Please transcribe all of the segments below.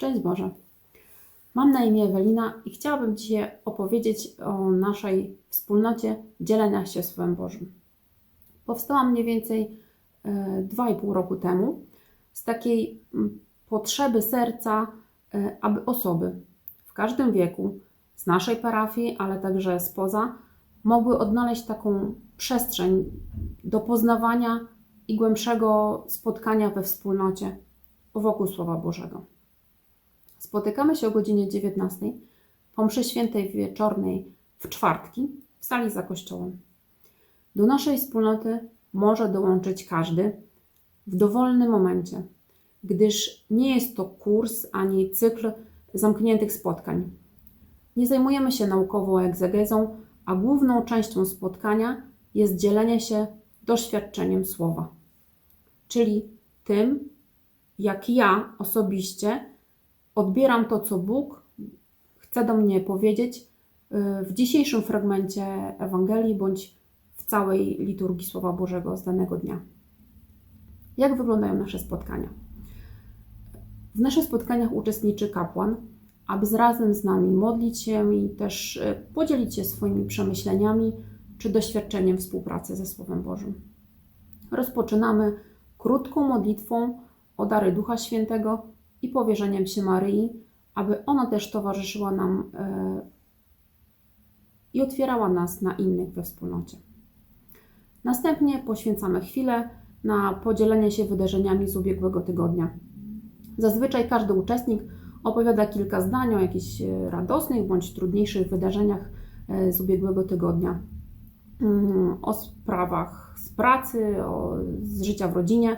Szczęść Boże. Mam na imię Ewelina i chciałabym dzisiaj opowiedzieć o naszej wspólnocie dzielenia się Słowem Bożym. Powstała mniej więcej e, 2,5 roku temu z takiej potrzeby serca, e, aby osoby w każdym wieku, z naszej parafii, ale także spoza, mogły odnaleźć taką przestrzeń do poznawania i głębszego spotkania we wspólnocie wokół Słowa Bożego. Spotykamy się o godzinie 19 po mszy świętej wieczornej w czwartki w sali za kościołem. Do naszej wspólnoty może dołączyć każdy w dowolnym momencie, gdyż nie jest to kurs ani cykl zamkniętych spotkań. Nie zajmujemy się naukową egzegezą, a główną częścią spotkania jest dzielenie się doświadczeniem słowa, czyli tym, jak ja osobiście odbieram to, co Bóg chce do mnie powiedzieć y, w dzisiejszym fragmencie Ewangelii bądź w całej liturgii Słowa Bożego z danego dnia. Jak wyglądają nasze spotkania? W naszych spotkaniach uczestniczy kapłan, aby razem z nami modlić się i też y, podzielić się swoimi przemyśleniami czy doświadczeniem współpracy ze Słowem Bożym. Rozpoczynamy krótką modlitwą o dary Ducha Świętego i powierzeniem się Maryi, aby ona też towarzyszyła nam e, i otwierała nas na innych we wspólnocie. Następnie poświęcamy chwilę na podzielenie się wydarzeniami z ubiegłego tygodnia. Zazwyczaj każdy uczestnik opowiada kilka zdań o jakichś e, radosnych bądź trudniejszych wydarzeniach e, z ubiegłego tygodnia. Mm, O sprawach z pracy, o, z życia w rodzinie.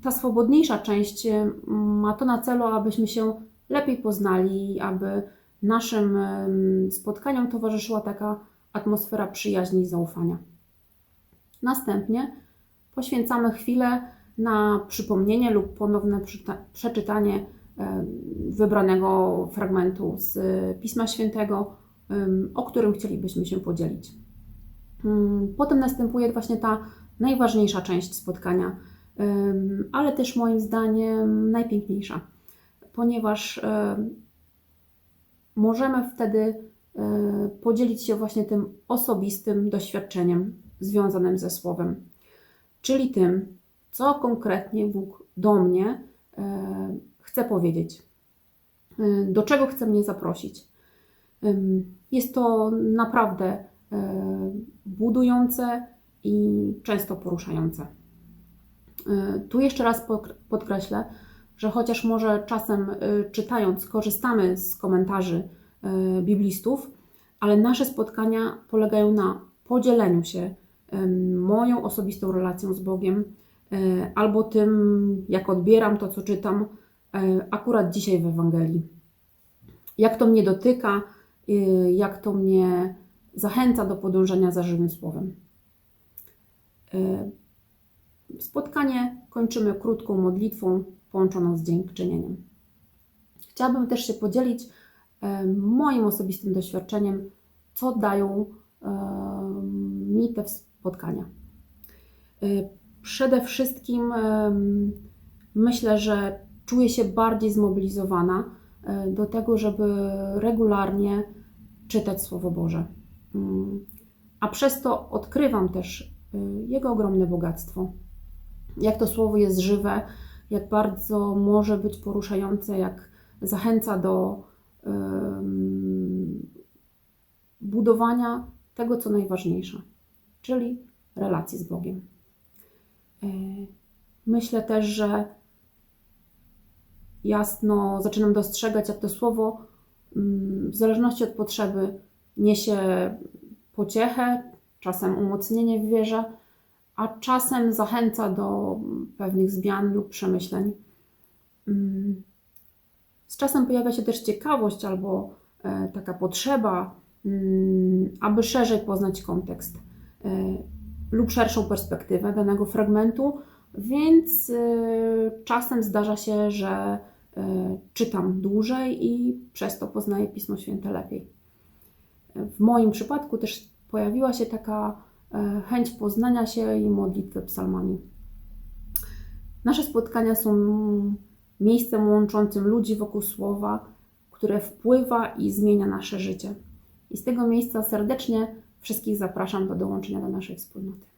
E, Ta swobodniejsza część e, ma to na celu, abyśmy się lepiej poznali, aby naszym em, spotkaniom towarzyszyła taka atmosfera przyjaźni i zaufania. Następnie poświęcamy chwilę na przypomnienie lub ponowne przeczytanie em, wybranego fragmentu z Pisma Świętego, o którym chcielibyśmy się podzielić. Mm, Potem następuje właśnie ta najważniejsza część spotkania, ale też moim zdaniem najpiękniejsza, ponieważ em, możemy wtedy e, podzielić się właśnie tym osobistym doświadczeniem związanym ze Słowem, czyli tym, co konkretnie Bóg do mnie e, chce powiedzieć, e, do czego chce mnie zaprosić. Jest to naprawdę budujące i często poruszające. E, Tu jeszcze raz podkreślę, że chociaż może czasem e, czytając korzystamy z komentarzy e, biblistów, ale nasze spotkania polegają na podzieleniu się moją osobistą relacją z Bogiem albo tym, jak odbieram to, co czytam akurat dzisiaj w Ewangelii. Jak to mnie dotyka, y, jak to mnie zachęca do podążania za żywym słowem. Spotkanie kończymy krótką modlitwą połączoną z dziękczynieniem. Chciałabym też się podzielić e, moim osobistym doświadczeniem, co dają e, mi te spotkania. E, Przede wszystkim myślę, że czuję się bardziej zmobilizowana do tego, żeby regularnie czytać Słowo Boże. Mm, A przez to odkrywam też jego ogromne bogactwo. Jak to słowo jest żywe, jak bardzo może być poruszające, jak zachęca do budowania tego, co najważniejsze, czyli relacji z Bogiem. E, Myślę też, że jasno zaczynam dostrzegać, jak to słowo mm, w zależności od potrzeby niesie pociechę, czasem umocnienie w wierze, a czasem zachęca do pewnych zmian lub przemyśleń. Mm, Z czasem pojawia się też ciekawość albo e, taka potrzeba, mm, aby szerzej poznać kontekst e, lub szerszą perspektywę danego fragmentu, więc e, czasem zdarza się, że czytam dłużej i przez to poznaję Pismo Święte lepiej. W moim przypadku też pojawiła się taka chęć poznania się i modlitwy psalmami. Nasze spotkania są miejscem łączącym ludzi wokół słowa, które wpływa i zmienia nasze życie. I z tego miejsca serdecznie wszystkich zapraszam do dołączenia do naszej wspólnoty.